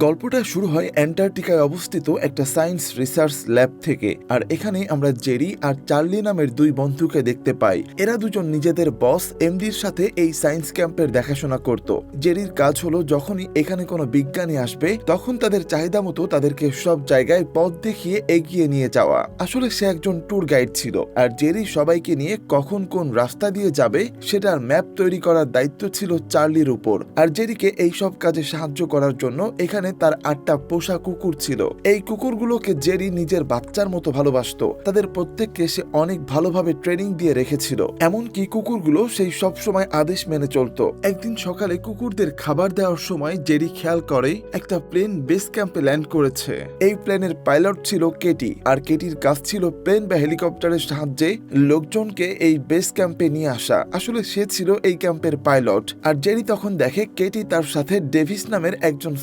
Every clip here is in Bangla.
গল্পটা শুরু হয় অ্যান্টার্কটিকায় অবস্থিত একটা সায়েন্স রিসার্চ ল্যাব থেকে, আর এখানে আমরা জেরি আর চার্লি নামের দুই বন্ধুকে দেখতে পাই। এরা দুজন নিজেদের বস, এমডির সাথে এই সায়েন্স ক্যাম্পের দেখাশোনা করত। জেরির কাজ হলো, যখনই এখানে কোনো বিজ্ঞানী আসবে, তখন তাদের চাহিদা মতো তাদেরকে সব জায়গায় পথ দেখিয়ে এগিয়ে নিয়ে যাওয়া। আসলে সে একজন ট্যুর গাইড ছিল, আর জেরি সবাইকে নিয়ে কখন কোন রাস্তা দিয়ে যাবে, সেটার ম্যাপ তৈরি করার দায়িত্ব ছিল চার্লির উপর। আর জেরিকে এই সব কাজে সাহায্য করার জন্য এখানে তার আটটা পোষা কুকুর ছিল। এই কুকুরগুলোকে জেরি নিজের বাচ্চার মতো ভালোবাসতো। তাদের প্রত্যেককে সে অনেক ভালোভাবে ট্রেনিং দিয়ে রেখেছিল। এমনকি কুকুরগুলো সেই সব সময় আদেশ মেনে চলতো। একদিন সকালে কুকুরদের খাবার দেওয়ার সময় জেরি খেয়াল করে একটা প্লেন বেস ক্যাম্পে ল্যান্ড করেছে। এই প্লেনের পাইলট ছিল কেটি, আর কেটির কাজ ছিল প্লেন বা হেলিকপ্টারের সাহায্যে লোকজনকে এই বেস ক্যাম্পে নিয়ে আসা। আসলে সে ছিল এই ক্যাম্পের পাইলট। আর জেরি তখন দেখে কেটি তার সাথে ডেভিস নামের একজন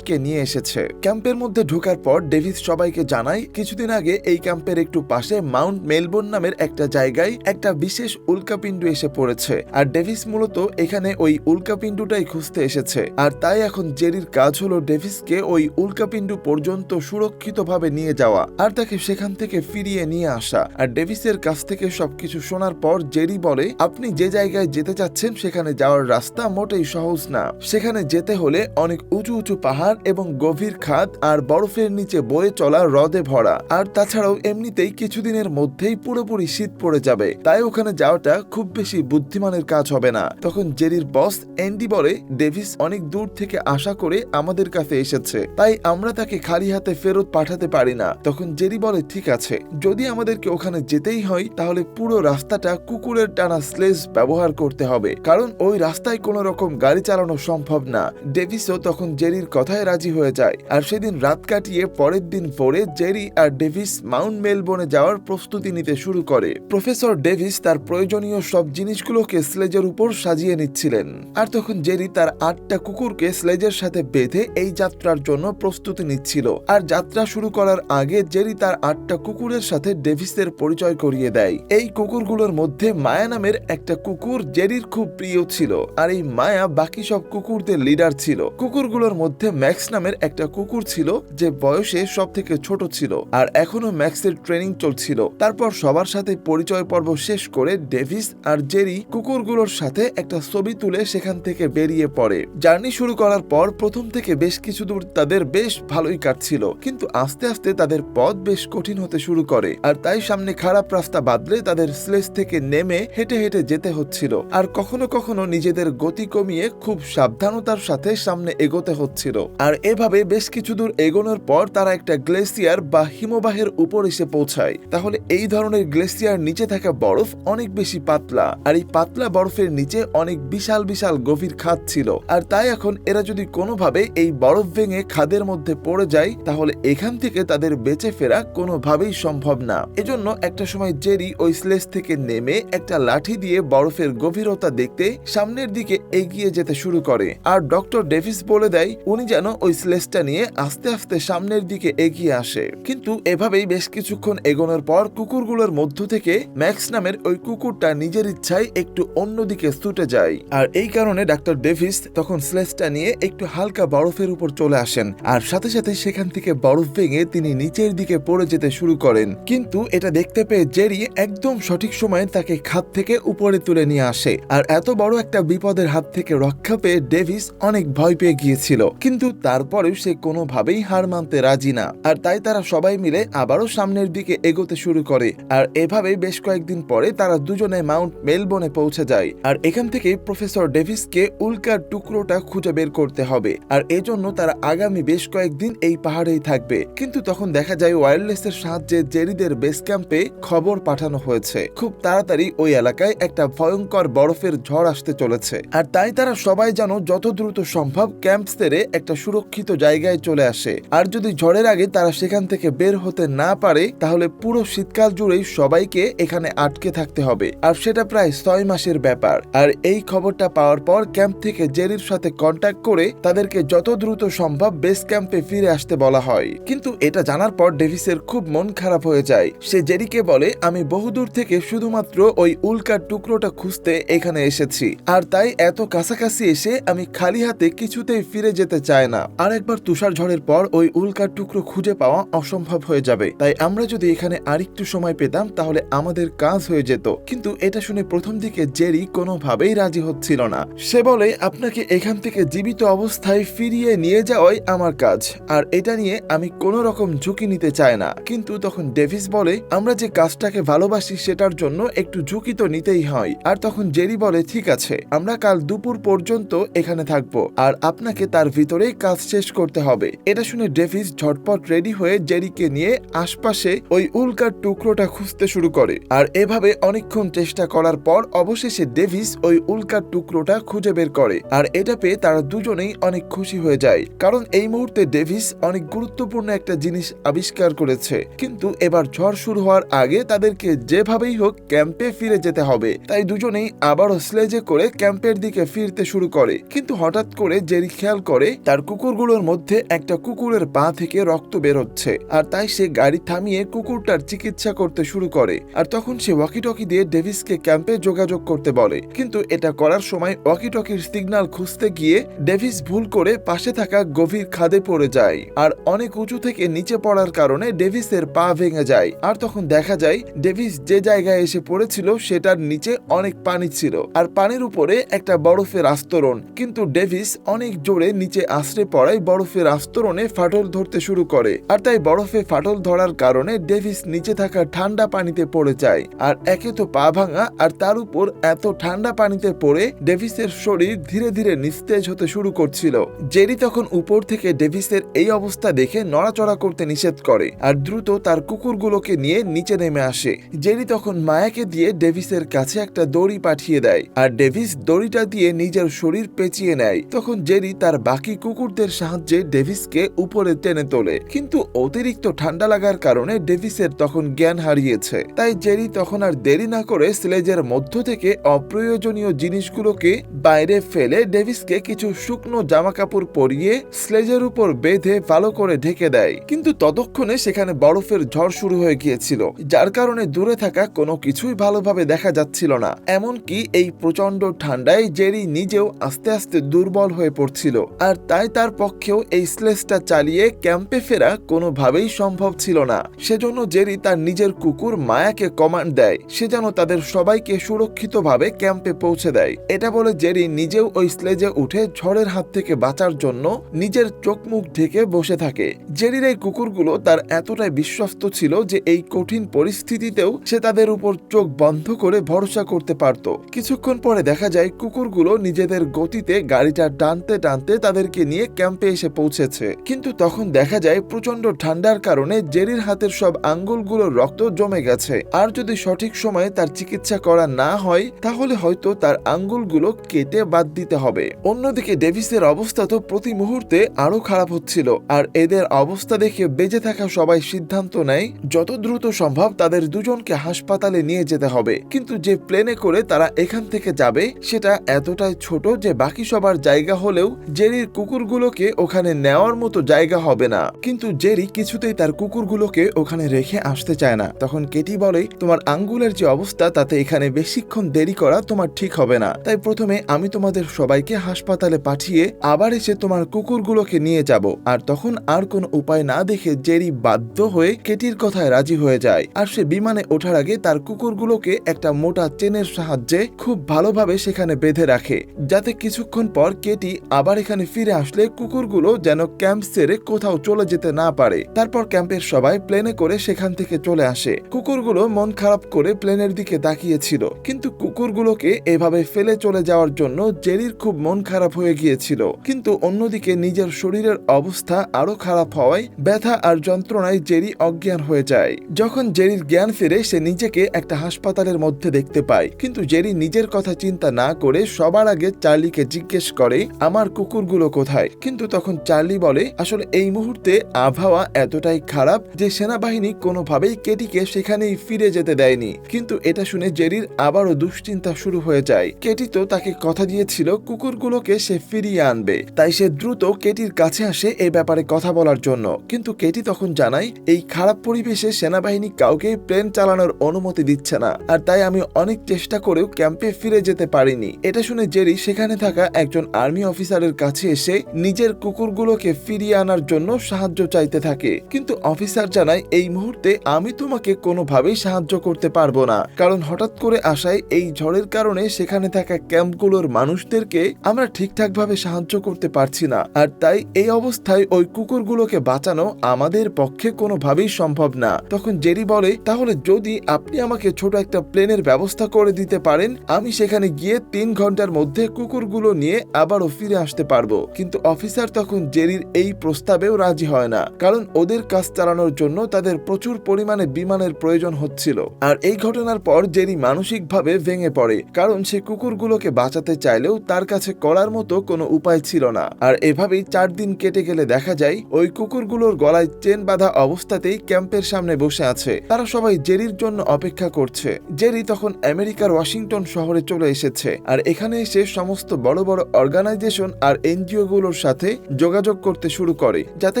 সায়েন্টিস্টকে নিয়ে এসেছে। ক্যাম্পের মধ্যে ঢোকার পর ডেভিস সবাইকে জানায়, কিছুদিন আগে এই ক্যাম্পের একটু পাশে মাউন্ট মেলবোর্ন নামের একটা জায়গায় একটা বিশেষ উল্কাপিণ্ড এসে পড়েছে। আর ডেভিস মূলত এখানে ওই উল্কাপিণ্ডটাই খুঁজতে এসেছে। আর তাই এখন জেরির কাজ হলো ডেভিসকে ওই উল্কাপিণ্ড পর্যন্ত সুরক্ষিতভাবে নিয়ে যাওয়া আর তাকে সেখান থেকে ফিরিয়ে নিয়ে আসা। আর ডেভিসের কাছ থেকে সবকিছু শোনার পর জেরি বলে, আপনি যে জায়গায় যেতে চাচ্ছেন সেখানে যাওয়ার রাস্তা মোটেই সহজ না। সেখানে যেতে হলে অনেক উঁচু উঁচু পাহাড় এবং গভীর খাদ আর বরফের নিচে বয়ে চলা হ্রদে ভরা। আর তাছাড়াও এমনিতেই কিছুদিনের মধ্যেই পুরোপুরি শীত পড়ে যাবে। তাই ওখানে যাওয়াটা খুব বেশি বুদ্ধিমানের কাজ হবে না। তখন জেরির বস অ্যান্ডি বলে, ডেভিস অনেক দূর থেকে আশা করে আমাদের কাছে এসেছে। তাই আমরা তাকে খালি হাতে ফেরত পাঠাতে পারি না। তখন জেরি বলে, ঠিক আছে। যদি আমাদেরকে ওখানে যেতেই হয়, তাহলে পুরো রাস্তাটা কুকুরের টানা স্লেজ ব্যবহার করতে হবে। কারণ ওই রাস্তায় কোনো রকম গাড়ি চালানো সম্ভব না। ডেভিসও তখন জেরির কথায় রাজি হয়ে যায়। আর সেদিন রাত কাটিয়ে পরের দিন ভোরে জেরি আর ডেভিস মাউন্ট মেলবোর্নে যাওয়ার প্রস্তুতি নিতে শুরু করে। প্রফেসর ডেভিস তার প্রয়োজনীয় সব জিনিসগুলোকে স্লেজের উপর সাজিয়ে নিচ্ছিলেন। আর তখন জেরি তার আটটা কুকুরকে স্লেজের সাথে বেঁধে এই যাত্রার জন্য প্রস্তুতি নিচ্ছিল। আর যাত্রা শুরু করার আগে জেরি তার আটটা কুকুরের সাথে ডেভিসের পরিচয় করিয়ে দেয়। এই কুকুরগুলোর মধ্যে মায়া নামের একটা কুকুর জেরির খুব প্রিয় ছিল। আর এই মায়া বাকি সব কুকুরদের লিডার ছিল। কুকুরগুলোর মধ্যে ম্যাক্স নামের একটা কুকুর ছিল যে বয়সে সব থেকে ছোট ছিল আর এখনও ম্যাক্সের ট্রেনিং চলছিল। তারপর সবার সাথে পরিচয় পর্ব শেষ করে ডেভিস আর জেরি কুকুরগুলোর সাথে একটা ছবি তুলে সেখান থেকে বেরিয়ে পড়ে। জার্নি শুরু করার পর প্রথম থেকে বেশ কিছু দূর তাদের বেশ ভালোই কাটছিল, কিন্তু আস্তে আস্তে তাদের পথ বেশ কঠিন হতে শুরু করে আর তাই সামনে খারাপ রাস্তা বাদলে তাদের স্লেজ থেকে নেমে হেঁটে হেঁটে যেতে হচ্ছিল আর কখনো কখনো নিজেদের গতি কমিয়ে খুব সাবধানতার সাথে সামনে এগোতে হচ্ছিল। আর এভাবে বেশ কিছু দূর এগোনোর পর তারা একটা গ্লেসিয়ার বা হিমবাহের উপর এসে পৌঁছায়। তাহলে এই ধরনের গ্লেসিয়ার নিচে থাকা বরফ অনেক বেশি পাতলা। আর এই পাতলা বরফের নিচে অনেক বিশাল বিশাল গভীর খাদ ছিল। আর তাই এখন এরা যদি কোনোভাবে এই বরফ ভেঙে খাদের মধ্যে পড়ে যায়, তাহলে এখান থেকে তাদের বেঁচে ফেরা কোনোভাবেই সম্ভব না। এজন্য একটা সময় জেরি ওই স্লেজ থেকে নেমে একটা লাঠি দিয়ে বরফের গভীরতা দেখতে সামনের দিকে এগিয়ে যেতে শুরু করে। আর ডক্টর ডেভিস বলে দেয়, উনি যেন ওই স্লেজটা নিয়ে আস্তে আস্তে সামনের দিকে এগিয়ে আসে। কিন্তু এভাবেই বেশ কিছুক্ষণ এগোনোর পর কুকুরগুলোর মধ্য থেকে ম্যাক্স নামের ওই কুকুরটা নিজের ইচ্ছায় একটু অন্যদিকে ছুটে যায়। আর এই কারণে ডাক্তার ডেভিস তখন স্লেজটা নিয়ে একটু হালকা বরফের উপর চলে আসেন। আর সাথে সাথে সেখান থেকে বরফ ভেঙে তিনি নিচের দিকে পড়ে যেতে শুরু করেন। কিন্তু এটা দেখতে পেয়ে জেরি একদম সঠিক সময়ে তাকে খাত থেকে উপরে তুলে নিয়ে আসে। আর এত বড় একটা বিপদের হাত থেকে রক্ষা পেয়ে ডেভিস অনেক ভয় পেয়ে গিয়েছিল। কিন্তু তারপরেও সে কোনোভাবেই হার মানতে রাজি না। আর তাই তারা সবাই মিলে আবারও সামনের দিকে এগোতে শুরু করে। আর এভাবেই বেশ কয়েকদিন পরে তারা দুজনে মাউন্ট মেলবোর্নে পৌঁছে যায়। আর এখান থেকে প্রফেসর ডেভিসকে উল্কার টুকরোটা খুঁজে বের করতে হবে। আর এজন্য তারা আগামী বেশ কয়েকদিন এই পাহাড়েই থাকবে। কিন্তু তখন দেখা যায় ওয়্যারলেসের সাহায্যে জেরিদের বেস ক্যাম্পে খবর পাঠানো হয়েছে। খুব তাড়াতাড়ি ওই এলাকায় একটা ভয়ঙ্কর বরফের ঝড় আসতে চলেছে। আর তাই তারা সবাই যেন যত দ্রুত সম্ভব ক্যাম্প সেরে একটা সুরক্ষিত জায়গায় চলে আসে। আর যদি ঝড়ের আগে তারা সেখান থেকে বের হতে না পারে, তাহলে পুরো শীতকাল জুড়েই সবাইকে এখানে আটকে থাকতে হবে। আর সেটা প্রায় ছয় মাসের ব্যাপার। আর এই খবরটা পাওয়ার পর ক্যাম্প থেকে জেরির সাথে কন্ট্যাক্ট করে তাদেরকে যত দ্রুত সম্ভব বেস ক্যাম্পে ফিরে আসতে বলা হয়। কিন্তু এটা জানার পর ডেভিসের খুব মন খারাপ হয়ে যায়। সে জেরিকে বলে, আমি বহুদূর থেকে শুধুমাত্র ওই উল্কার টুকরোটা খুঁজতে এখানে এসেছি। আর তাই এত কাছাকাছি এসে আমি খালি হাতে কিছুতেই ফিরে যেতে চায় না। আর একবার তুষার ঝড়ের পর ওই উল্কার টুকরো খুঁজে পাওয়া অসম্ভব হয়ে যাবে। তাই আমরা যদি এখানে আরেকটু সময় পেতাম, তাহলে আমাদের কাজ হয়ে যেত। কিন্তু এটা শুনে প্রথম দিকে জেরি কোনোভাবেই রাজি হচ্ছিল না। সে বলে, আপনাকে এখান থেকে জীবিত অবস্থায় ফিরিয়ে নিয়ে যাওয়াই আমার কাজ। আর এটা নিয়ে আমি কোনো রকম ঝুঁকি নিতে চাই না। কিন্তু তখন ডেভিস বলে, আমরা যে কাজটাকে ভালোবাসি, সেটার জন্য একটু ঝুঁকি তো নিতেই হয়। আর তখন জেরি বলে, ঠিক আছে, আমরা কাল দুপুর পর্যন্ত এখানে থাকব। আর আপনাকে তার ভিতরেই কাজ শেষ করতে হবে। এটা শুনে ডেভিস ঝটপট রেডি হয়ে জেরিকে নিয়ে আশপাশে ওই উল্কার টুকরোটা খুঁজতে শুরু করে। আর এভাবে অনেকক্ষণ চেষ্টা করার পর অবশেষে ডেভিস ওই উল্কার টুকরোটা খুঁজে বের করে। আর এটা পেয়ে তারা দুজনেই অনেক খুশি হয়ে যায়। কারণ এই মুহূর্তে ডেভিস অনেক গুরুত্বপূর্ণ একটা জিনিস আবিষ্কার করেছে। কিন্তু এবার ঝড় শুরু হওয়ার আগে তাদেরকে যেভাবেই হোক ক্যাম্পে ফিরে যেতে হবে। তাই দুজনেই আবারও স্লেজে করে ক্যাম্পের দিকে ফিরতে শুরু করে। কিন্তু হঠাৎ করে জেরি খেয়াল করে তার কুকুরগুলোর মধ্যে একটা কুকুরের পা থেকে রক্ত বেরোচ্ছে, আর তাই সে গাড়ি থামিয়ে কুকুরটার চিকিৎসা করতে শুরু করে, আর তখন সে ওয়াকিটকি দিয়ে ডেভিসকে ক্যাম্পে যোগাযোগ করতে বলে। কিন্তু এটা করার সময় ওয়াকিটকির সিগন্যাল খুঁজতে গিয়ে ডেভিস ভুল করে পাশে থাকা গভীর খাদে পড়ে যায়, আর অনেক উঁচু থেকে নিচে পড়ার কারণে ডেভিসের পা ভেঙে যায়। আর তখন দেখা যায়, ডেভিস যে জায়গায় এসে পড়েছিল সেটার নিচে অনেক পানি ছিল, আর পানির উপরে একটা বরফের আস্তরণ। কিন্তু ডেভিস অনেক জোরে নিচে আশ্রে পড়ায় বরফের আস্তরণে ফাটল ধরতে শুরু করে। আর তাই বরফে ফাটল ধরার কারণে ডেভিস নিচে থাকা ঠান্ডা পানিতে পড়ে যায়। আর একে তো পা ভাঙা, আর তার উপর এত ঠান্ডা পানিতে পড়ে ডেভিসের শরীর ধীরে ধীরে নিস্তেজ হতে শুরু করছিল। জেরি তখন উপর থেকে ডেভিসের এই অবস্থা দেখে নড়াচড়া করতে নিষেধ করে, আর দ্রুত তার কুকুরগুলোকে নিয়ে নিচে নেমে আসে। জেরি তখন মায়াকে দিয়ে ডেভিসের কাছে একটা দড়ি পাঠিয়ে দেয়, আর ডেভিস দড়িটা দিয়ে নিজের শরীর পেঁচিয়ে নেয়। তখন জেরি তার বাকি কুকুরদের সাহায্যে ডেভিসকে উপরে টেনে তোলে। কিন্তু অতিরিক্ত ঠান্ডা লাগার কারণে ডেভিসের তখন জ্ঞান হারিয়েছে। তাই জেরি তখন আর দেরি না করে স্লেজের মধ্য থেকে অপ্রয়োজনীয় জিনিসগুলোকে বাইরে ফেলে ডেভিসকে কিছু শুকনো জামা কাপড় পরিয়ে স্লেজের উপর বেঁধে ভালো করে ঢেকে দেয়। কিন্তু ততক্ষণে সেখানে বরফের ঝড় শুরু হয়ে গিয়েছিল, যার কারণে দূরে থাকা কোনো কিছুই ভালোভাবে দেখা যাচ্ছিল না। এমনকি এই প্রচণ্ড ঠান্ডায় জেরি নিজেও আস্তে আস্তে দুর্বল হয়ে পড়ছিল। আর তাই তার পক্ষেও এই স্লেজটা চালিয়ে ক্যাম্পে ফেরা কোনোভাবেই সম্ভব ছিল না। সেজন্য জেরি তার নিজের কুকুর মায়াকে কমান্ড দেয়। সে যেন তাদের সবাইকে সুরক্ষিতভাবে ক্যাম্পে পৌঁছে দেয়। এটা বলে জেরি নিজেও ওই স্লেজে উঠে ঝড়ের হাত থেকে বাঁচার জন্য নিজের চোখ মুখ ঢেকে বসে থাকে। জেরির এই কুকুরগুলো তার এতটাই বিশ্বস্ত ছিল যে এই কঠিন পরিস্থিতিতেও সে তাদের উপর চোখ বন্ধ করে ভরসা করতে পারত। কিছুক্ষণ পরে দেখা যায় কুকুরগুলো নিজেদের গতিতে গাড়িটা টানতে টানতে তাদেরকে নিয়ে ক্যাম্পে এসে পৌঁছেছে। কিন্তু তখন দেখা যায় প্রচণ্ড ঠান্ডার কারণে জেরির হাতের সব আঙ্গুলগুলোর রক্ত জমে গেছে। আর যদি সঠিক সময়ে তার চিকিৎসা করা না হয়, তাহলে হয়তো তার আঙ্গুলগুলো কেটে বাদ দিতে হবে। অন্যদিকে ডেভিসের অবস্থা তো প্রতি মুহূর্তে আরও খারাপ হচ্ছিল। আর এদের অবস্থা দেখে বেঁচে থাকা সবাই সিদ্ধান্ত নেয়, যত দ্রুত সম্ভব তাদের দুজনকে হাসপাতালে নিয়ে যেতে হবে। কিন্তু যে প্লেনে করে তারা এখান থেকে যাবে, সেটা এতটাই ছোট যে বাকি সবার জায়গা হলেও জেরির কুকুরগুলোকে ওখানে নেওয়ার মতো জায়গা হবে না। কিন্তু জেরি কিছুতেই তার কুকুরগুলোকে ওখানে রেখে আসতে চায় না। তখন কেটি বলে, তোমার আঙ্গুলের যে অবস্থা, তাতে এখানে বেশিক্ষণ দেরি করা তোমার ঠিক হবে না। তাই প্রথমে আমি তোমাদের সবাইকে হাসপাতালে পাঠিয়ে আবার এসে তোমার কুকুরগুলোকে নিয়ে যাব। আর তখন আর কোনো উপায় না দেখে জেরি বাধ্য হয়ে কেটির কথায় রাজি হয়ে যায়। আর সে বিমানে ওঠার আগে তার কুকুরগুলোকে একটা মোটা চেনের সাহায্যে খুব ভালোভাবে সেখানে বেঁধে রাখে। যাতে কিছুক্ষণ পর কেটি আবার এখানে ফিরে আসলে কুকুরগুলো যেন ক্যাম্প ছেড়ে কোথাও চলে যেতে না পারে। তারপর ক্যাম্পের সবাই প্লেনে করে সেখান থেকে চলে আসে। কুকুরগুলো মন খারাপ করে প্লেনের দিকে তাকিয়েছিল। কিন্তু কুকুরগুলোকে এভাবে ফেলে চলে যাওয়ার জন্য জেরির খুব মন খারাপ হয়ে গিয়েছিল। কিন্তু অন্যদিকে নিজের শরীরের অবস্থা আরও খারাপ হওয়ায় ব্যথা আর যন্ত্রণায় জেরি অজ্ঞান হয়ে যায়। যখন জেরির জ্ঞান ফিরে, সে নিজেকে একটা হাসপাতালের মধ্যে দেখতে পায়। কিন্তু জেরি নিজের কথা চিন্তা না করে সবার আগে চার্লিকে জিজ্ঞেস করে, আমার কুকুরগুলো কোথায়? কিন্তু তখন চার্লি বলে, আসলে এই মুহূর্তে আবহাওয়া এতটাই খারাপ যে সেনাবাহিনী কোনোভাবেই কেটিকে সেখানেই ফিরে যেতে দেয়নি। কিন্তু এটা শুনে জেরির আবারও দুশ্চিন্তা শুরু হয়ে যায়। কেটি তো তাকে কথা দিয়েছিল, কুকুরগুলোকে সে ফিরিয়ে আনবে। তাই সে দ্রুত কেটির কাছে আসে এই ব্যাপারে কথা বলার জন্য। কিন্তু কেটি তখন জানায়, এই খারাপ পরিবেশে সেনাবাহিনী কাউকে প্লেন চালানোর অনুমতি দিচ্ছে না। আর তাই আমি অনেক চেষ্টা করেও ক্যাম্পে ফিরে যেতে পারিনি। এটা শুনে জেরি সেখানে থাকা একজন আর্মি অফিসারের কাছে এসে নিজের কুকুরগুলোকে ফিরিয়ে আনার জন্য সাহায্য চাইতে থাকে। কিন্তু অফিসার জানায়, এই মুহূর্তে আমি তোমাকে কোনোভাবেই সাহায্য করতে পারব না। কারণ হঠাৎ করে আসায় এই ঝড়ের কারণে সেখানে থাকা ক্যাম্পগুলোর মানুষদেরকে আমরা ঠিকঠাকভাবে সাহায্য করতে পারছি না। আর তাই এই অবস্থায় ওই কুকুরগুলোকে বাঁচানো আমাদের পক্ষে কোনোভাবেই সম্ভব না। তখন জেরি বলে, তাহলে যদি আপনি আমাকে ছোট একটা প্লেনের ব্যবস্থা করে দিতে পারেন, আমি সেখানে গিয়ে তিন ঘণ্টার মধ্যে কুকুরগুলো নিয়ে আবারও ফিরে আসতে পারব। কিন্তু অফিসার তখন জেরির এই প্রস্তাবেও রাজি হয় না, কারণ ওদের কাজ চালানোর জন্য তাদের প্রচুর পরিমাণে বিমানের প্রয়োজন হচ্ছিল। আর এই ঘটনার পর জেরি মানসিকভাবে ভেঙে পড়ে, কারণ সে কুকুরগুলোকে বাঁচাতে চাইলেও তার কাছে করার মতো কোনো উপায় ছিল না। আর এভাবেই চার দিন কেটে গেলে দেখা যায়, ওই কুকুরগুলোর গলায় চেন বাঁধা অবস্থাতেই ক্যাম্পের সামনে বসে আছে। তারা সবাই জেরির জন্য অপেক্ষা করছে। জেরি তখন আমেরিকার ওয়াশিংটন শহরে চলে এসেছে, আর এখানে এসে সমস্ত বড় বড় অর্গানাইজেশন আর এনজিও গুলোর সাথে যোগাযোগ করতে শুরু করে, যাতে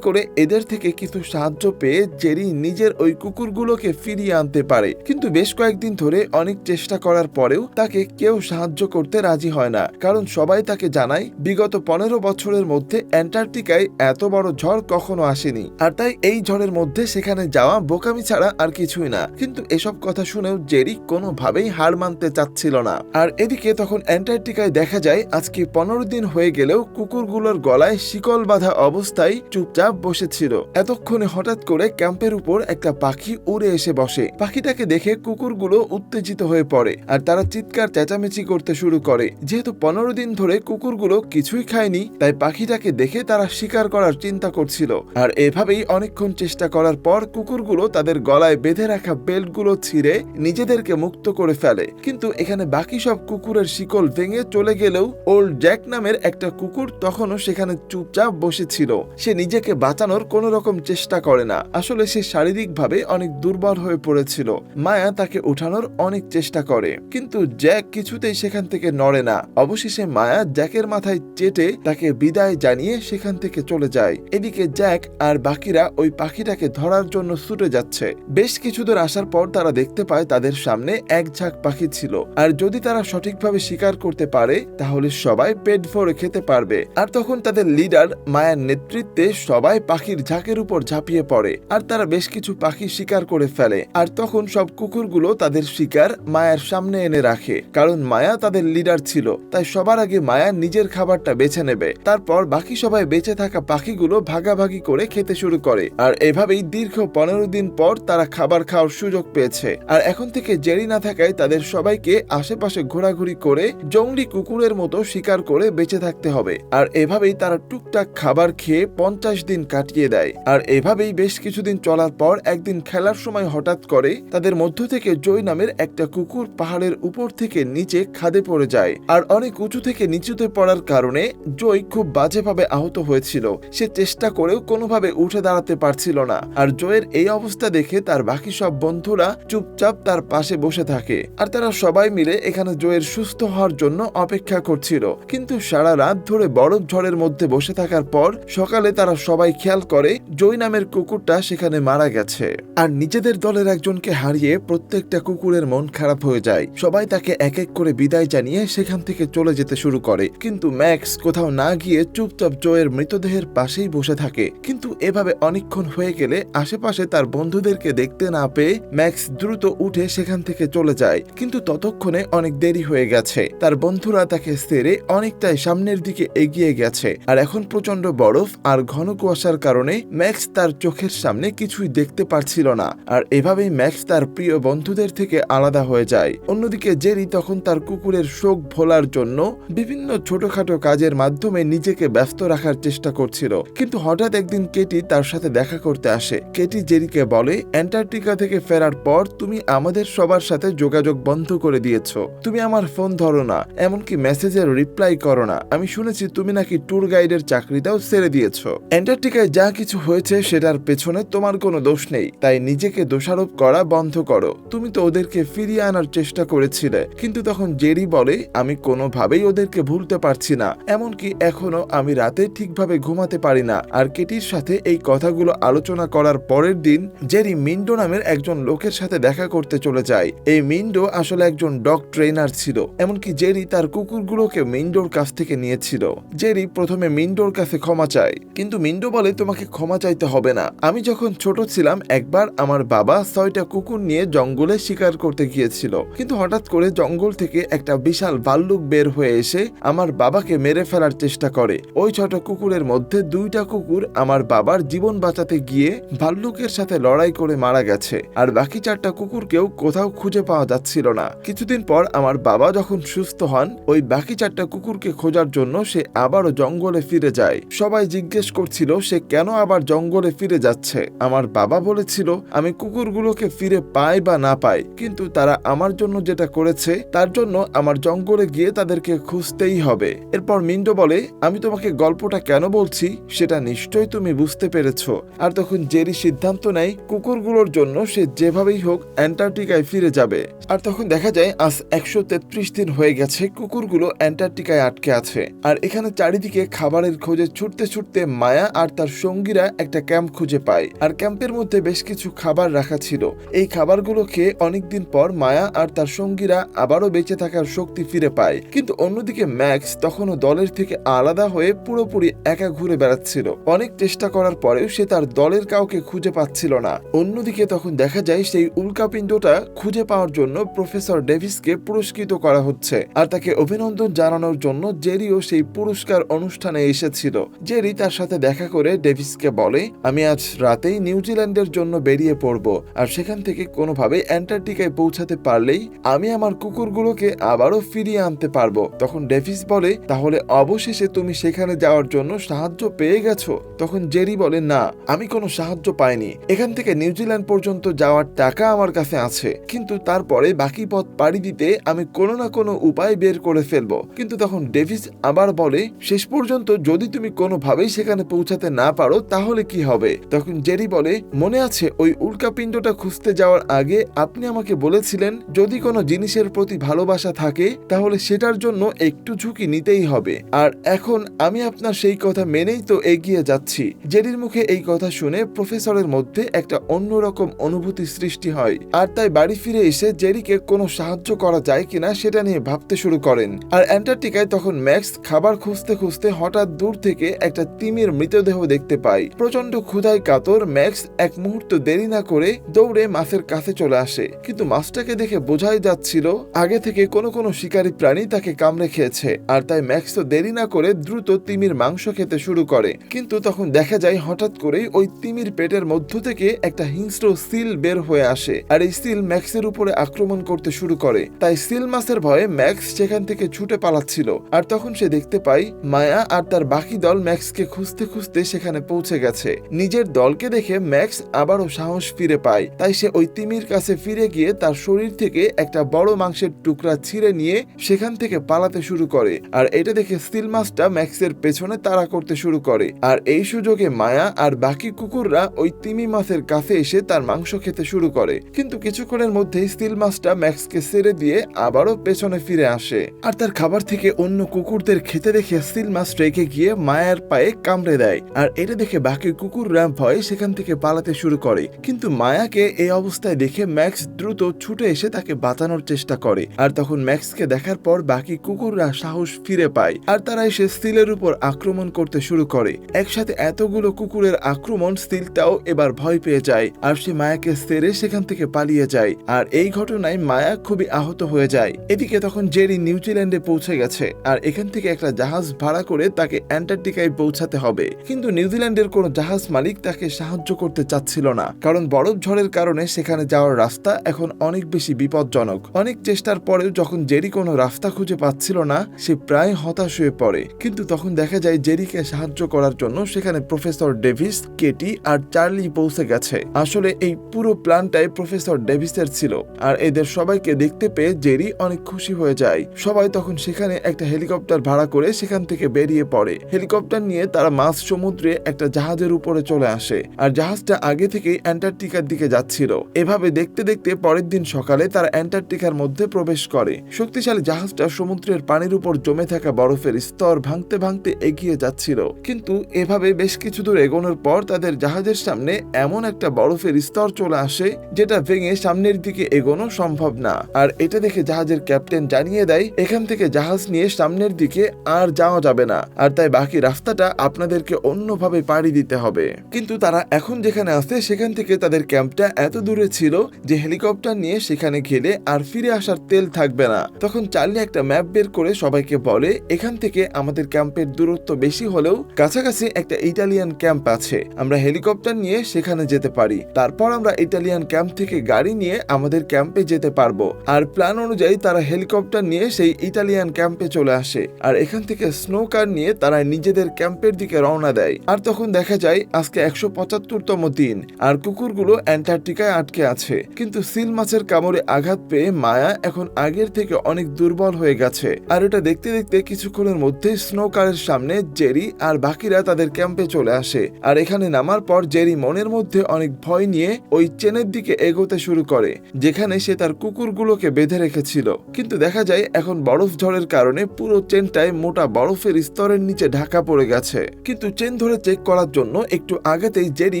করে এদের থেকে কিছু সাহায্য পেয়ে জেরি নিজের ওই কুকুরগুলোকে ফিরিয়ে আনতে পারে। কিন্তু বেশ কয়েকদিন ধরে অনেক চেষ্টা করার পরেও তাকে কেউ সাহায্য করতে রাজি হয় না, কারণ সবাই তাকে জানায়, বিগত পনেরো বছরের মধ্যে অ্যান্টার্কটিকায় এত বড় ঝড় কখনো আসেনি। আর তাই এই ঝড়ের মধ্যে সেখানে যাওয়া বোকামি ছাড়া আর কিছুই না। কিন্তু এসব কথা শুনেও জেরি কোনোভাবেই হার মানতে চাচ্ছিল না। আর এদিকে তখন অ্যান্টার্কটিকায় দেখা যায়, আজকে পনেরো দিন হয়ে গেলেও কুকুরগুলোর গলায় শিকল বাঁধা অবস্থায় চুপচাপ বসেছিল। এতক্ষণে হঠাৎ করে ক্যাম্পের উপর একটা পাখি উড়ে এসে বসে। পাখিটাকে দেখে কুকুরগুলো উত্তেজিত হয়ে পড়ে আর তারা চিৎকার চেঁচামেচি করতে শুরু করে। যেহেতু পনেরো দিন ধরে কুকুরগুলো কিছুই খায়নি, তাই পাখিটাকে দেখে তারা শিকার করার চিন্তা করছিল। আর এভাবেই অনেকক্ষণ চেষ্টা করার পর কুকুরগুলো তাদের গলায় বেঁধে রাখা বেল্টগুলো ছিঁড়ে নিজেদেরকে মুক্ত করে ফেলে। কিন্তু এখানে বাকি সব কুকুরের শিকল ভেঙে চলে গেলেও ওল্ড জ্যাক নামের একটা কুকুর তখনও সেখানে চুপচাপ বসেছিল। সে নিজেকে বাঁচানোর কোনো রকম চেষ্টা করে না। আসলে সে শারীরিকভাবে অনেক দুর্বল হয়ে পড়েছিল। মায়া তাকে উঠানোর অনেক চেষ্টা করে। কিন্তু জ্যাক কিছুতেই সেখান থেকে নড়ে না। অবশেষে মায়া জ্যাকের মাথায় চেটে তাকে বিদায় জানিয়ে সেখান থেকে চলে যায়। এদিকে জ্যাক আর বাকিরা ওই পাখিটাকে ধরার জন্য ছুটে যাচ্ছে। বেশ কিছু দূর আসার পর তারা দেখতে পায় তাদের সামনে এক ঝাঁক পাখি ছিল। আর যদি তারা সঠিকভাবে শিকার করতে পারে, তাহলে সবাই পেট ভরে খেতে পারবে। আর তখন তাদের লিডার মায়ার নেতৃত্বে সবাই পাখির ঝাঁকের উপর ঝাঁপিয়ে পড়ে আর তারা বেশ কিছু পাখি শিকার করে ফেলে আর তখন সব কুকুরগুলো তাদের শিকার মায়ার সামনে এনে রাখে। কারণ মায়া তাদের লিডার ছিল, তাই সবার আগে মায়া নিজের খাবারটা বেছে নেবে। তারপর বাকি সবাই বেঁচে থাকা পাখিগুলো ভাগাভাগি করে খেতে শুরু করে আর এভাবেই দীর্ঘ পনেরো দিন পর তারা খাবার খাওয়ার সুযোগ পেয়েছে। আর এখন থেকে জেরি না থাকায় তাদের সবাইকে আশেপাশে ঘোরাঘুরি করে জঙ্গলি কুকুরের মতো শিকার করে বেঁচে থাকতে হবে। আর এভাবেই তারা টুকটাক খাবার খেয়ে পঞ্চাশ দিন কাটিয়ে দেয়। আর এভাবেই বেশ কিছুদিন চলার পর একদিন খেলার সময় হঠাৎ করে তাদের মধ্য থেকে জয় নামের একটা কুকুর পাহাড়ের উপর থেকে নিচে খাদে পড়ে যায়। আর অনেক উঁচু থেকে নিচুতে পড়ার কারণে জয় খুব বাজেভাবে আহত হয়েছিল। সে চেষ্টা করেও কোনোভাবে উঠে দাঁড়াতে পারছিল না। আর জয়ের এই অবস্থা দেখে তার বাকি সব বন্ধুরা চুপচাপ তার পাশে বসে থাকে। আর তারা সবাই মিলে এখানে জয়ের সুস্থ হওয়ার জন্য অপেক্ষা করছিল। কিন্তু সারা রাত ধরে বরফ ঝড়ের মধ্যে বসে থাকার পর সকালে তারা সবাই খেয়াল করে জয় নামের কুকুরটা সেখানে মারা গেছে। আর নিজেদের দলের একজনকে হারিয়ে প্রত্যেকটা কুকুরের মন খারাপ হয়ে যায়। সবাই তাকে এক এক করে বিদায় জানিয়ে সেখান থেকে চলে যেতে শুরু করে। কিন্তু ম্যাক্স কোথাও না গিয়ে চুপচাপ জয়ের মৃতদেহের পাশেই বসে থাকে। কিন্তু এভাবে অনেকক্ষণ হয়ে গেলে আশেপাশে তার বন্ধুদেরকে দেখতে না পেয়ে ম্যাক্স দ্রুত উঠে সেখান থেকে চলে যায়। কিন্তু ততক্ষণে অনেক দেরি হয়ে গেছে। তার বন্ধুরা তাকে সেরে অনেকটাই সামনের দিকে এগিয়ে গেছে। আর এখন প্রচণ্ড বরফ আর ঘন কুয়াশার কারণে ম্যাক্স তার চোখের সামনে কিছুই দেখতে পারছিল না। আর এভাবেই ম্যাক্স তার প্রিয় বন্ধুদের থেকে আলাদা হয়ে যায়। অন্যদিকে জেরি তখন তার কুকুরের শোক ভোলার জন্য বিভিন্ন ছোটখাটো কাজের মাধ্যমে নিজেকে ব্যস্ত রাখার চেষ্টা করছিল। কিন্তু হঠাৎ একদিন কেটি তার সাথে দেখা করতে আসে। কেটি জেরিকে বলে, অ্যান্টার্কটিকা থেকে ফেরার পর তুমি আমাদের সবার সাথে যোগাযোগ বন্ধ করে দিয়েছ। তুমি আমার ফোন ধরো না, এমনকি মেসেজের রিপ্লাই করো না। আমি শুনেছি তুমি নাকি ট্যুর গাইডের চাকরিটাও ছেড়ে দিয়েছ। অ্যান্টার্কটিকায় যা কিছু হয়েছে সেটার পেছনে তোমার কোনো দোষ নেই, তাই নিজেকে দোষারোপ করা বন্ধ করো। তুমি তো ওদেরকে ফিরিয়ে আনার চেষ্টা করেছিলে, কিন্তু তখন জেরি বলে, আমি কোনোভাবেই ওদেরকে ভুলতে পারছি না। এমনকি এখনও আমি রাতে ঠিকভাবে ঘুমাতে পারি না। আর কেটির সাথে এই কথাগুলো আলোচনা করার পরের দিন, জেরি মিন্ডো নামের একজন লোকের সাথে দেখা করতে চলে যায়। এই মিন্ডো আসলে একজন ডগ ট্রেনার ছিল, এমনকি জেরি তার কুকুরগুলোকে মিন্ডোর কাছ থেকে নিয়েছিল। জেরি প্রথম মিন্ডোর কাছে ক্ষমা চাই, কিন্তু মিন্ডো বলে, তোমাকে ক্ষমা চাইতে হবে না। আমি যখন ছোট ছিলাম, একবার আমার বাবা ছয়টা কুকুর নিয়ে জঙ্গলে শিকার করতে গিয়েছিল। কিন্তু হঠাৎ করে জঙ্গল থেকে একটা বিশাল ভাল্লুক বের হয়ে এসে আমার বাবাকে মেরে ফেলার চেষ্টা করে। ওই ছটা কুকুরের মধ্যে দুইটা কুকুর আমার বাবার জীবন বাঁচাতে গিয়ে ভাল্লুকের সাথে লড়াই করে মারা গেছে। আর বাকি চারটা কুকুরকেও কোথাও খুঁজে পাওয়া যাচ্ছিল না। কিছুদিন পর আমার বাবা যখন সুস্থ হন, ওই বাকি চারটা কুকুরকে খোঁজার জন্য সে আবারও জঙ্গলে ফিরে যায়। সবাই জিজ্ঞেস করছিল, সে কেন আবার জঙ্গলে ফিরে যাচ্ছে? আমার বাবা বলেছিল, আমি কুকুরগুলোকে ফিরে পাই বা না পাই, কিন্তু তারা আমার জন্য যেটা করেছে, তার জন্য আমার জঙ্গলে গিয়ে তাদেরকে খুঁজতেই হবে। এরপর মিন্ডো বলে, আমি তোমাকে গল্পটা কেন বলছি, সেটা নিশ্চয়ই তুমি বুঝতে পেরেছ। আর তখন জেরি সিদ্ধান্ত নেয়, কুকুরগুলোর জন্য সে যেভাবেই হোক অ্যান্টার্কটিকায় ফিরে যাবে। আর তখন দেখা যায়, আজ একশো তেত্রিশ দিন হয়ে গেছে, কুকুরগুলো অ্যান্টার্কটিকায় আটকে আছে। আর এখানে চারিদিকে খাবারের খোঁজে ছুটতে ছুটতে মায়া আর তার সঙ্গীরা একটা ক্যাম্প খুঁজে পায়। আর ক্যাম্পের মধ্যে বেশ কিছু খাবার রাখা ছিল। এই খাবারগুলো খেয়ে অনেকদিন পর মায়া আর তার সঙ্গীরা আবারও বেঁচে থাকার শক্তি ফিরে পায়। কিন্তু অন্যদিকে ম্যাক্স তখনও দলের থেকে আলাদা হয়ে পুরোপুরি একা ঘুরে বেড়াচ্ছিল। অনেক চেষ্টা করার পরেও সে তার দলের কাউকে খুঁজে পাচ্ছিল না। অন্যদিকে তখন দেখা যায় সেই উল্কাপিণ্ডটা খুঁজে পাওয়ার জন্য প্রফেসর ডেভিসকে পুরস্কৃত করা হচ্ছে। আর তাকে অভিনন্দন জানানোর জন্য জেরিও সেই পুরস্কার অনুষ্ঠানে এসেছিল জেরি তার সাথে দেখা করে ডেভিসকে বলে, আমি আজ রাতেই নিউজিল্যান্ডের জন্য বেরিয়ে পড়ব, আর সেখান থেকে কোনোভাবে অ্যান্টার্কটিকায় পৌঁছাতে পারলেই আমি আমার কুকুরগুলোকে আবারও ফিরিয়ে আনতে পারব। তখন ডেভিস বলে, তাহলে অবশেষে তুমি সেখানে যাওয়ার জন্য সাহায্য পেয়ে গেছো? তখন জেরি বলে, না, আমি কোনো সাহায্য পাইনি। এখান থেকে নিউজিল্যান্ড পর্যন্ত যাওয়ার টাকা আমার কাছে আছে, কিন্তু তারপরে বাকি পথ পাড়ি দিতে আমি কোনো না কোনো উপায় বের করে ফেলব। কিন্তু তখন ডেভিস আবার বলে, শেষ পর্যন্ত যদি তুমি কোনোভাবেই সেখানে পৌঁছাতে না পারো, তাহলে কি হবে? তখন জেরি বলে, মনে আছে ওই উল্কাপিণ্ডটা খুঁজতে যাওয়ার আগে আপনি আমাকে বলেছিলেন, যদি কোনো জিনিসের প্রতি ভালোবাসা থাকে, তাহলে সেটার জন্য একটু ঝুঁকি নিতেই হবে। আর এখন আমি আপনার সেই কথা মেনেই তো এগিয়ে যাচ্ছি। জেরির মুখে এই কথা শুনে প্রফেসরের মধ্যে একটা অন্যরকম অনুভূতি সৃষ্টি হয়। আর তাই বাড়ি ফিরে এসে জেরিকে কোনো সাহায্য করা যায় কিনা সেটা নিয়ে ভাবতে শুরু করেন। আর অ্যান্টার্কটিকায় তখন ম্যাক্স খাবার খুঁজতে খুঁজতে হঠাৎ দূর থেকে একটা তিমির মৃতদেহ দেখতে পায় প্রচণ্ড ক্ষুধায় কাতর ম্যাক্স এক মুহূর্ত দেরি না করে দৌড়ে মাছের কাছে চলে আসে। কিন্তু মাছটাকে দেখে বোঝাই যাচ্ছিল, আগে থেকে কোনো কোনো শিকারী প্রাণী তাকে কামড়ে খেয়েছে। আর তাই ম্যাক্স তো দেরি না করে দ্রুত তিমির মাংস খেতে শুরু করে। কিন্তু তখন দেখা যায় হঠাৎ করেই ওই তিমির পেটের মধ্য থেকে একটা হিংস্র সিল বের হয়ে আসে। আর এই সিল ম্যাক্সের উপরে আক্রমণ করতে শুরু করে। তাই সিল মাছের ভয়ে ম্যাক্স সেখান থেকে ছুটে পালাচ্ছিল। আর তখন সে দেখতে পায় মায়া আর তার বাকি দল ম্যাক্সকে খুঁজতে খুঁজতে সেখানে পৌঁছে গেছে। নিজের দলকে দেখে ম্যাক্স আবারও সাহস ফিরে পায়। তাই সে ওই তিমির কাছে ফিরে গিয়ে তার শরীর থেকে একটা বড় মাংসের টুকরা ছিঁড়ে নিয়ে সেখান থেকে পালাতে শুরু করে। আর এটা দেখে স্টিল মাছটা ম্যাক্সের পেছনে তাড়া করতে শুরু করে। আর এই সুযোগে মায়া আর বাকি কুকুররা ওই তিমি মাছের কাছে এসে তার মাংস খেতে শুরু করে। কিন্তু কিছুক্ষণের মধ্যেই স্টিল মাছটা ম্যাক্সকে ছেড়ে দিয়ে আবারও পেছনে ফিরে আসে। আর তার খাবার থেকে অন্য কুকুরদের খেতে দেখে স্টিল মাছ রেখে গিয়ে মায়ার পায়ে কামড়ে দেয়। আর এটা দেখে বাকি কুকুররা ভয়ে সেখান থেকে পালাতে শুরু করে। কিন্তু মায়াকে এই অবস্থায় দেখে ম্যাক্স দ্রুত ছুটে এসে তাকে বাঁচানোর চেষ্টা করে। আর তখন ম্যাক্সকে দেখার পর বাকি কুকুররা সাহস ফিরে পায়। আর তারা এসে স্টিলের উপর আক্রমণ করতে শুরু করে। একসাথে এতগুলো কুকুরের আক্রমণ স্টিলটাও এবার ভয় পেয়ে যায়। আর সে মায়াকে সেরে সেখান থেকে পালিয়ে যায়। আর এই ঘটনায় মায়া খুবই আহত হয়ে যায়। এদিকে তখন জেরি নিউজিল্যান্ডে পৌঁছে গেছে। আর এখান থেকে একটা জাহাজ ভাড়া করে তাকে অ্যান্টার্কটিকায় পৌঁছাতে হবে। কিন্তু নিউজিল্যান্ডের কোনো জাহাজ মালিক তাকে সাহায্য করতে চাচ্ছিল না, কারণ বরফ ঝড়ের কারণে সেখানে যাওয়ার রাস্তা এখন অনেক বেশি বিপজ্জনক। অনেক চেষ্টার পরেও যখন জেরি কোনো রাস্তা খুঁজে পাচ্ছিল না, সে প্রায় হতাশ হয়ে পড়ে। কিন্তু তখন দেখা যায় জেরিকে সাহায্য করার জন্য সেখানে প্রফেসর ডেভিস, কেটি আর চার্লি পৌঁছে গেছে। আসলে এই পুরো প্ল্যানটাই প্রফেসর ডেভিসের ছিল, আর এদের সবাইকে দেখতে পেয়ে জেরি অনেক খুশি হয়ে যায়। সবাই তখন সেখানে একটা হেলিকপ্টার ভাড়া করে সেখান থেকে বেরিয়ে পড়ে। হেলিকপ্টার নিয়ে তারা মাঝ সমুদ্রে একটা জাহাজের উপরে চলে আসে আর জাহাজটা আগে থেকেই অ্যান্টার্কটিকার দিকে যাচ্ছিল। এভাবে দেখতে দেখতে পরের দিন সকালে তারা অ্যান্টার্কটিকার মধ্যে প্রবেশ করে। শক্তিশালী জাহাজটা সমুদ্রের পানির উপর জমে থাকা বরফের স্তর ভাঙতে ভাঙতে এগিয়ে যাচ্ছিল। কিন্তু এভাবে বেশ কিছু দূর এগোনোর পর তাদের জাহাজের সামনে এমন একটা বরফের স্তর চলে আসে যেটা ভেঙে সামনের দিকে এগোনো সম্ভব না। আর এটা দেখে জাহাজের ক্যাপ্টেন জানিয়ে দেয়, এখান থেকে জাহাজ নিয়ে সামনের দিকে আর যাওয়া যাবে না, আর তাই বাকি রাস্তাটা আপনাদেরকে অন্যভাবে পাড়ি দিতে হবে। কিন্তু তারা এখন যেখানে আছে, সেখান থেকে তাদের ক্যাম্পটা এত দূরে ছিল যে হেলিকপ্টার নিয়ে সেখানে গেলে আর ফিরে আসার তেল থাকবে না। তখন চার্লি একটা ম্যাপ বের করে সবাইকে বলে, এখান থেকে আমাদের ক্যাম্পের দূরত্ব বেশি হলেও কাছাকাছি একটা ইটালিয়ান ক্যাম্প আছে। আমরা হেলিকপ্টার নিয়ে সেখানে যেতে পারি। তারপর আমরা ইটালিয়ান ক্যাম্প থেকে গাড়ি নিয়ে আমাদের ক্যাম্পে যেতে পারব। আর প্ল্যান অনুযায়ী তারা হেলিকপ্টার নিয়ে সেই ইটালিয়ান ক্যাম্পে চলে আসে। আর এখান থেকে স্নো কার নিয়ে তারা নিজেদের ক্যাম্পের দিকে রওনা দেয়। আর তখন দেখা যায়, আজকে একশো পঁচাত্তরতম দিন, আর কুকুরগুলো অ্যান্টার্কটিকায় আটকে আছে। কিন্তু সিল মাছের কামড়ে আঘাত পেয়ে মায়া এখন আগের থেকে অনেক দুর্বল হয়ে গেছে। আর এটা দেখতে দেখতে কিছুক্ষণের মধ্যে স্নো কারের সামনে জেরি আর বাকিরা তাদের ক্যাম্পে চলে আসে। আর এখানে নামার পর জেরি মনের মধ্যে অনেক ভয় নিয়ে ওই চেনের দিকে এগোতে শুরু করে, যেখানে সে তার কুকুরগুলোকে বেঁধে রেখেছিল। কিন্তু দেখা যায়, এখন বরফ ঝড়ের কারণে পুরো চেনটায় মোটা বরফের স্তরের নিচে ঢাকা পড়ে গেছে। কিন্তু চেন ধরে চেক করার জন্য একটু আগেতেই জেরি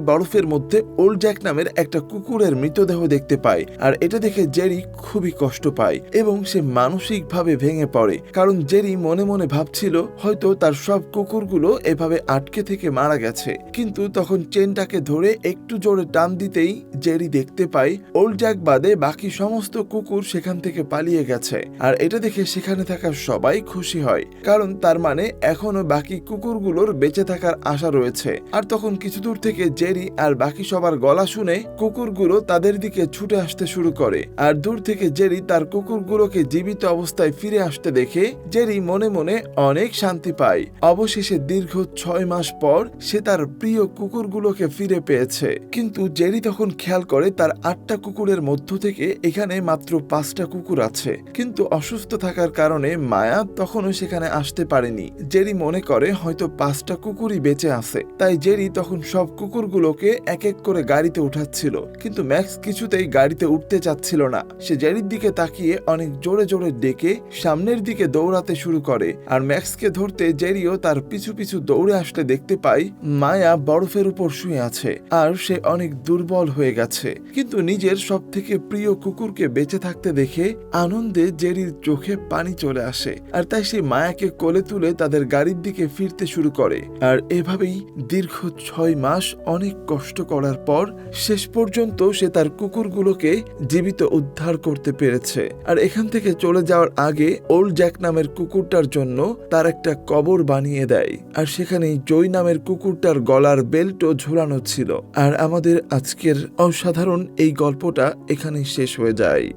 বরফের মধ্যে ওল্ড জ্যাক নামের একটা কুকুরের মৃতদেহ দেখতে পায়। আর এটা দেখে জেরি খুবই কষ্ট পায় এবং সে মানসিকভাবে ভেঙে পড়ে। কারণ জেরি মনে মনে ভাবছিল, হয়তো তার সব কুকুরগুলো এভাবে আটকে থেকে মারা গেছে। কিন্তু তখন চেনটাকে ধরে একটু জোরে টান দিতেই জেরি দেখতে পায়, ওল্ড জ্যাক বাদে বাকি সমস্ত কুকুর সেখান থেকে পালিয়ে গেছে। আর এটা দেখে সেখানে থাকা সবাই খুশি হয়। কারণ তার মানে এখনও বাকি কুকুরগুলোর বেঁচে থাকার আশা রয়েছে। আর তখন কিছু দূর থেকে জেরি আর বাকি সবার গলা শুনে কুকুরগুলো তাদের দিকে ছুটে আসতে শুরু করে। আর দূর থেকে জেরি তার কুকুরগুলোকে জীবিত অবস্থায় ফিরে আসতে দেখে জেরি মনে মনে অনেক শান্তি পায়। অবশেষে দীর্ঘ ছয় মাস পর সে তার প্রিয় কুকুরগুলোকে ফিরে পেয়েছে। কিন্তু জেরি তখন খেয়াল করে তার আটটা কুকুরের মধ্য থেকে এখানে মাত্র পাঁচটা কুকুর আছে। কিন্তু অসুস্থ থাকার কারণে মায়া তখনও সেখানে আসতে পারেনি। জেরি মনে করে হয়তো পাঁচটা কুকুরই বেঁচে আছে। তাই জেরি তখন সব কুকুরগুলোকে এক এক করে গাড়িতে উঠাচ্ছিল। কিন্তু ম্যাক্স কিছুতেই গাড়িতে উঠতে চাচ্ছিল না। সে জেরির দিকে তাকিয়ে অনেক জোরে জোরে ডেকে সামনের দিকে দৌড়াতে শুরু করে। আর ম্যাক্সকে ধরতে জেরিও তার পিছু পিছু দৌড়ে আসলে দেখতে পাই মায়া বরফের উপর শুয়ে আছে। আর সে অনেক দুর্বল হয়ে গেছে। কিন্তু নিজের সব থেকে প্রিয় কুকুরকে বেঁচে থাকতে দেখে আনন্দে জেরির চোখে পানি চলে আসে। আর তাই সে মায়াকে কোলে তুলে তাদের গাড়ির দিকে ফিরতে শুরু করে। আর এভাবেই দীর্ঘ ছয় মাস অনেক কষ্ট করার পর শেষ পর্যন্ত সে তার কুকুরগুলোকে জীবিত উদ্ধার করতে পেরেছে। আর এখান থেকে চলে যাওয়ার আগে ওল্ড জ্যাক নামের কুকুরটার জন্য তার একটা কবর বানিয়ে দেয়। আর সেখানেই জয় নামের কুকুরটার গলার বেল্টও ঝোলানো ছিল। আর আমাদের আজকের অসাধারণ এই গল্পটা এখানেই শেষ হয়ে যায়।